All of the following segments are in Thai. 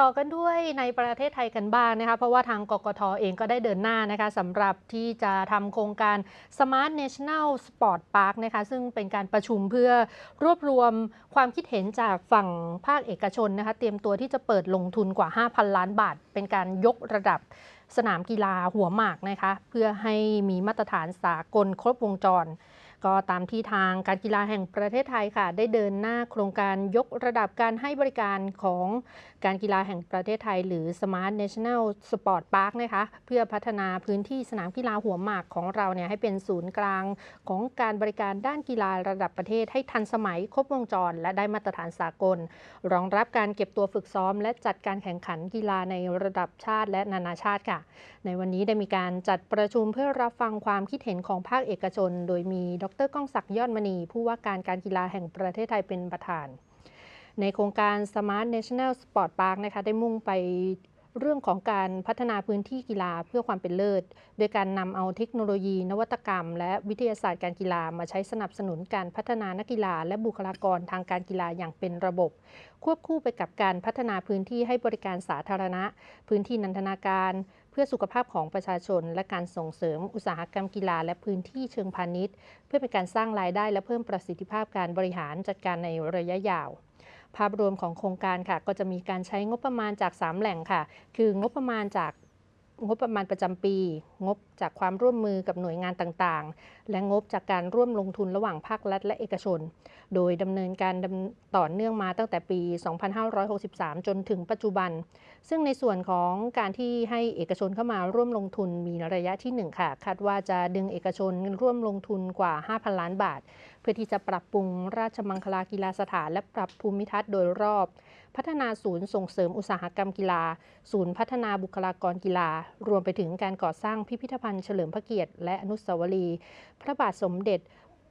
ต่อกันด้วยในประเทศไทยกันบ้างนะคะเพราะว่าทางกกทเองก็ได้เดินหน้านะคะสำหรับที่จะทำโครงการ Smart National Sport Park นะคะซึ่งเป็นการประชุมเพื่อรวบรวมความคิดเห็นจากฝั่งภาคเอกชนนะคะเตรียมตัวที่จะเปิดลงทุนกว่า 5,000 ล้านบาท เป็นการยกระดับสนามกีฬาหัวหมากนะคะเพื่อให้มีมาตรฐานสากลครบวงจร ก็ตามที่ทางการกีฬาแห่งประเทศไทยค่ะ ได้เดินหน้าโครงการยกระดับการให้บริการของการกีฬาแห่งประเทศไทย หรือ Smart National Sport Park นะคะเพื่อพัฒนาพื้นที่สนามกีฬาหัวหมากของเราเนี่ยให้เป็นศูนย์กลางของการบริการด้านกีฬาระดับประเทศให้ทันสมัยครบวงจร และได้มาตรฐานสากล รองรับการเก็บตัวฝึกซ้อม และจัดการแข่งขันกีฬาในระดับชาติและนานาชาติค่ะ ในวันนี้ได้มีการจัดประชุมเพื่อรับฟังความคิดเห็นของภาคเอกชน โดยมีดรก้องศักดิ์ยอดมณี ผู้ว่าการการกีฬาแห่งประเทศไทยเป็นประธาน ในโครงการ Smart National Sport Park นะคะได้มุ่งไปเรื่องของการพัฒนาพื้นที่กีฬาเพื่อความเป็นเลิศ โดยการนำเอาเทคโนโลยี นวัตกรรม และวิทยาศาสตร์การกีฬามาใช้สนับสนุนการพัฒนานักกีฬา และบุคลากรทางการกีฬาอย่างเป็นระบบ ควบคู่ไปกับการพัฒนาพื้นที่ให้บริการสาธารณะ พื้นที่นันทนาการ เพื่อสุขภาพของประชาชน และการส่งเสริมอุตสาหกรรมกีฬาและพื้นที่เชิงพาณิชย์ เพื่อเป็นการสร้างรายได้และเพิ่มประสิทธิภาพการบริหารจัดการในระยะยาวภาพรวมของโครงการค่ะ ก็จะมีการใช้งบประมาณจาก 3 แหล่งค่ะ คืองบประมาณจาก งบประมาณประจำปี งบจากความร่วมมือกับหน่วยงานต่างๆ และงบจากการร่วมลงทุนระหว่างภาครัฐและเอกชน โดยดำเนินการต่อเนื่องมาตั้งแต่ปี 2563 จนถึงปัจจุบัน ซึ่งในส่วนของการที่ให้เอกชนเข้ามาร่วมลงทุนมีระยะที่ 1 ค่ะ คาดว่าจะดึงเอกชนร่วมลงทุนกว่า 5,000 ล้านบาท เพื่อที่จะปรับปรุงราชมังคลากีฬาสถาน และปรับภูมิทัศน์โดยรอบ พัฒนาศูนย์ส่งเสริมอุตสาหกรรมกีฬา ศูนย์พัฒนาบุคลากรกีฬา รวมไปถึงการก่อสร้างพิพิธภัณฑ์เฉลิมพระเกียรติและอนุสาวรีย์พระบาทสมเด็จ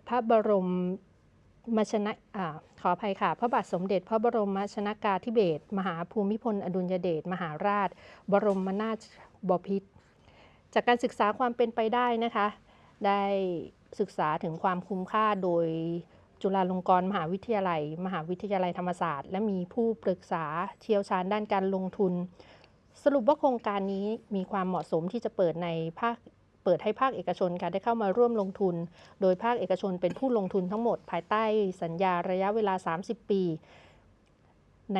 พระบรมมชนะอาขออภัยค่ะ พระบาทสมเด็จ พระบรมชนากาธิเบศรมหาภูมิพล อดุลยเดชมหาราช บรมนาถบพิตรจากการศึกษาความเป็นไปได้นะคะ ได้ ศึกษาถึงความคุ้มค่าโดยจุฬาลงกรณ์มหาวิทยาลัย มหาวิทยาลัยธรรมศาสตร์ และมีผู้ปรึกษาเชี่ยวชาญด้านการลงทุน สรุปว่าโครงการนี้มีความเหมาะสมที่จะเปิดในภาคเปิดให้ภาคเอกชนค่ะได้เข้ามาร่วมลงทุน โดยภาคเอกชนเป็นผู้ลงทุนทั้งหมด ภายใต้สัญญาระยะเวลา 30 ปี ใน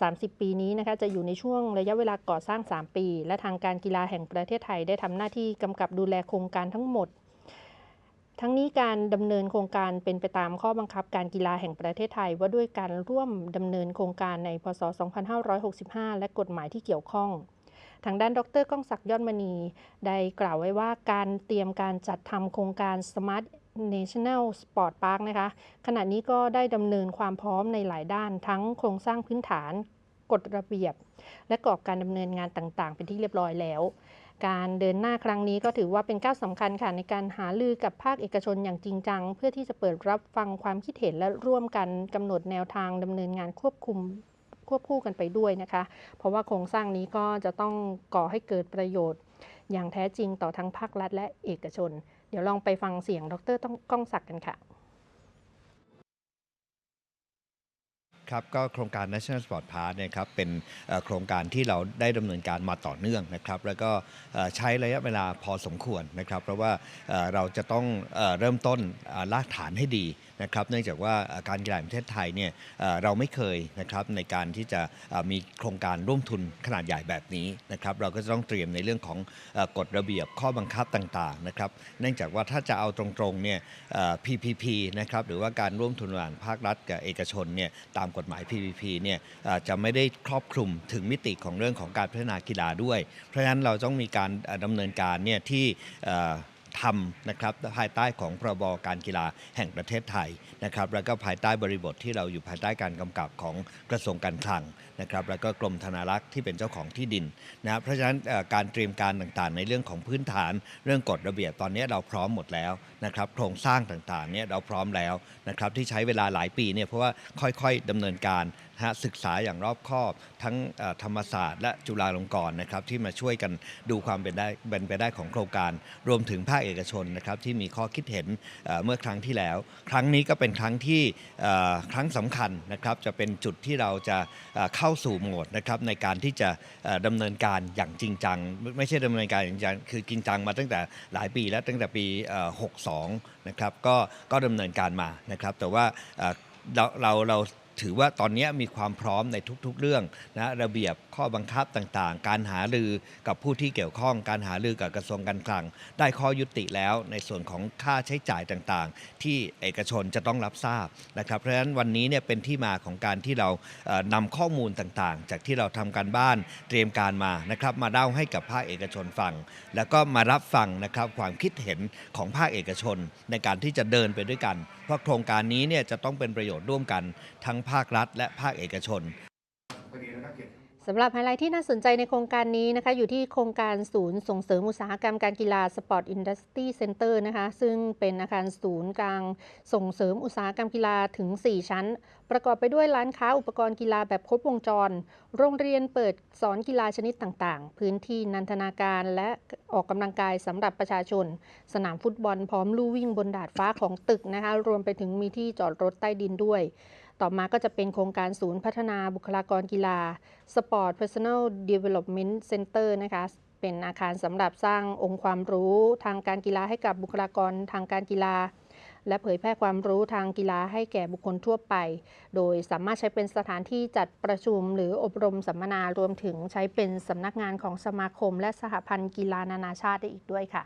30 ปีนี้นะคะจะอยู่ในช่วงระยะเวลาก่อสร้าง 3 ปี และทางการกีฬาแห่งประเทศไทยได้ทำหน้าที่กำกับดูแลโครงการทั้งหมด ทั้งนี้การดำเนินโครงการเป็นไปตามข้อบังคับการกีฬาแห่งประเทศไทย ว่าด้วยการร่วมดำเนินโครงการในพศ 2565 และกฎหมายที่เกี่ยวข้อง ทางด้านดรก้องศักดิ์ยอดมณี ได้กล่าวไว้ว่าการเตรียมการจัดทำโครงการ Smart National Sport Park นะคะ ขณะนี้ก็ได้ดำเนินความพร้อมในหลายด้านทั้งโครงสร้างพื้นฐานกฎระเบียบ และกรอบการดำเนินงานต่างๆ เป็นที่เรียบร้อยแล้ว การเดินหน้าครั้งนี้ก็ถือว่าเป็นก้าวสำคัญค่ะในการหาลือกับภาคเอกชนอย่างจริงจัง เพื่อที่จะเปิดรับฟังความคิดเห็นและร่วมกันกำหนดแนวทางดำเนินงานควบคุมควบคู่กันไปด้วยนะคะ เพราะว่าโครงสร้างนี้ก็จะต้องก่อให้เกิดประโยชน์ อย่างแท้จริงต่อทั้งภาครัฐและเอกชน เดี๋ยวลองไปฟังเสียงดรต้องก้องศักดิ์กันค่ะ ครับก็โครงการ National Sport Park เนยครับเป็นโครงการที่เราได้ดำเนินการมาต่อเนื่องนะครับ แล้วก็ใช้ระยะเวลาพอสมควรนะครับ เพราะว่าเราจะต้องเริ่มต้นรากฐานให้ดีนะครับ เนื่องจากว่าการกีฬาประเทศไทยเนี่ยเราไม่เคยนะครับในการที่จะมีโครงการร่วมทุนขนาดใหญ่แบบนี้นะครับ เราก็จะต้องเตรียมในเรื่องของกฎระเบียบข้อบังคับต่างๆนะครับเนื่องจากว่าถ้าจะเอาตรงๆเนี่ย PPP นะครับหรือว่าการร่วมทุนระหว่างภาครัฐกับเอกชนเนี่ยตามกฎฎหมาย PPP เนี่ยจะไม่ได้ครอบคลุมถึงมิติของเรื่องของการพัฒนากีฬาด้วย เพราะฉะนั้นเราต้องมีการเอ่อดำเนินการเนี่ยที่ ทำนะครับภายใต้ของพรบการกีฬาแห่งประเทศไทยนะครับแล้วก็ภายใต้บริบทที่เราอยู่ภายใต้การกำกับของกระทรวงการคลังนะครับแล้วก็กรมธนารักษ์ที่เป็นเจ้าของที่ดินนะครับเพราะฉะนั้นการเตรียมการต่างๆ ในเรื่องของพื้นฐานเรื่องกฎระเบียบตอนนี้เราพร้อมหมดแล้วนะครับโครงสร้างต่างๆเนี่ยเราพร้อมแล้วนะครับที่ใช้เวลาหลายปีเนี่ยเพราะว่าค่อยๆดำเนินการ ฮะศึกษาอย่างรอบคอบ ทั้งธรรมศาสตร์และจุฬาลงกรณ์นะครับที่มาช่วยกันดูความเป็นได้เป็นไปได้ของโครงการ รวมถึงภาคเอกชนนะครับที่มีข้อคิดเห็นเมื่อครั้งที่แล้ว ครั้งนี้ก็เป็นครั้งที่ครั้งสำคัญนะครับจะเป็นจุดที่เราจะเข้าสู่โหมดนะครับในการที่จะเอ่อดำเนินการอย่างจริงจัง ไม่ใช่ดำเนินการอย่างจริงจังคือจริงจังมาตั้งแต่หลายปีแล้วตั้งแต่ปีเอ่อ62 นะครับก็ก็ดำเนินการมานะครับ แต่ว่าเราเราเรา ถือว่าตอนนี้มีความพร้อมในทุกๆเรื่องนะระเบียบข้อบังคับต่างๆ การหารือกับผู้ที่เกี่ยวข้องการหารือกับกระทรวงการคลัง ได้ข้อยุติแล้วในส่วนของค่าใช้จ่ายต่างๆ ที่เอกชนจะต้องรับทราบนะครับเพราะฉะนั้นวันนี้เนี่ยเป็นที่มาของการที่เราเอ่อนำข้อมูลต่างๆ จากที่เราทำการบ้านเตรียมการมานะครับมาเล่าให้กับภาคเอกชนฟัง แล้วก็มารับฟังนะครับความคิดเห็นของภาคเอกชนในการที่จะเดินไปด้วยกัน ราะโครงการนี้เนี่ยจะต้องเป็นประโยชน์ร่วมกันทั้งภาครัฐและภาคเอกชน สำหรับไฮไลท์ที่น่าสนใจในโครงการนี้นะคะอยู่ที่โครงการศูนย์ส่งเสริมอุตสาหกรรมการกีฬา Sport Industry Center นะคะซึ่งเป็นอาคารศูนย์กลางส่งเสริมอุตสาหกรรมกีฬาถึง 4 ชั้น ประกอบไปด้วยร้านค้าอุปกรณ์กีฬาแบบครบวงจร โรงเรียนเปิดสอนกีฬาชนิดต่างๆ พื้นที่นันทนาการและออกกำลังกายสำหรับประชาชน สนามฟุตบอลพร้อมลู่วิ่งบนดาดฟ้าของตึกนะคะรวมไปถึงมีที่จอดรถใต้ดินด้วย ต่อมาก็จะเป็นโครงการศูนย์พัฒนาบุคลากรกีฬา Sport Personal Development Center นะคะ เป็นอาคารสำหรับสร้างองค์ความรู้ทางการกีฬาให้กับบุคลากรทางการกีฬา และเผยแพร่ความรู้ทางกีฬาให้แก่บุคคลทั่วไป โดยสามารถใช้เป็นสถานที่จัดประชุมหรืออบรมสัมมนารวมถึงใช้เป็นสำนักงานของสมาคม และสหพันธ์กีฬานานาชาติได้อีกด้วยค่ะ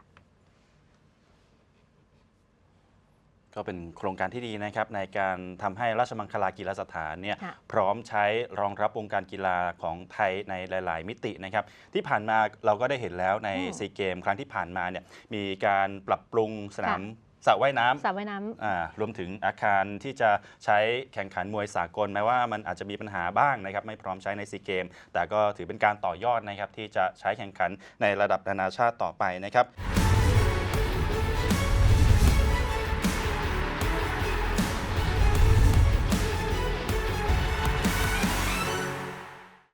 ก็เป็นโครงการที่ดีนะครับในการทำให้ราชมังคลากีฬาสถานเนี่ยค่ะพร้อมใช้รองรับวงการกีฬาของไทยในหลาย ๆ มิตินะครับที่ผ่านมาเราก็ได้เห็นแล้วในอืมซีเกม ครั้งที่ผ่านมาเนี่ยมีการปรับปรุงสนามสระว่ายน้ำสระว่ายน้ำอ่ารวมถึงอาคารที่จะใช้แข่งขันมวยสากลแม้ว่ามันอาจจะมีปัญหาบ้างนะครับ ไม่พร้อมใช้ในซีเกม แต่ก็ถือเป็นการต่อยอดนะครับ ที่จะใช้แข่งขันในระดับนานาชาติต่อไปนะครับ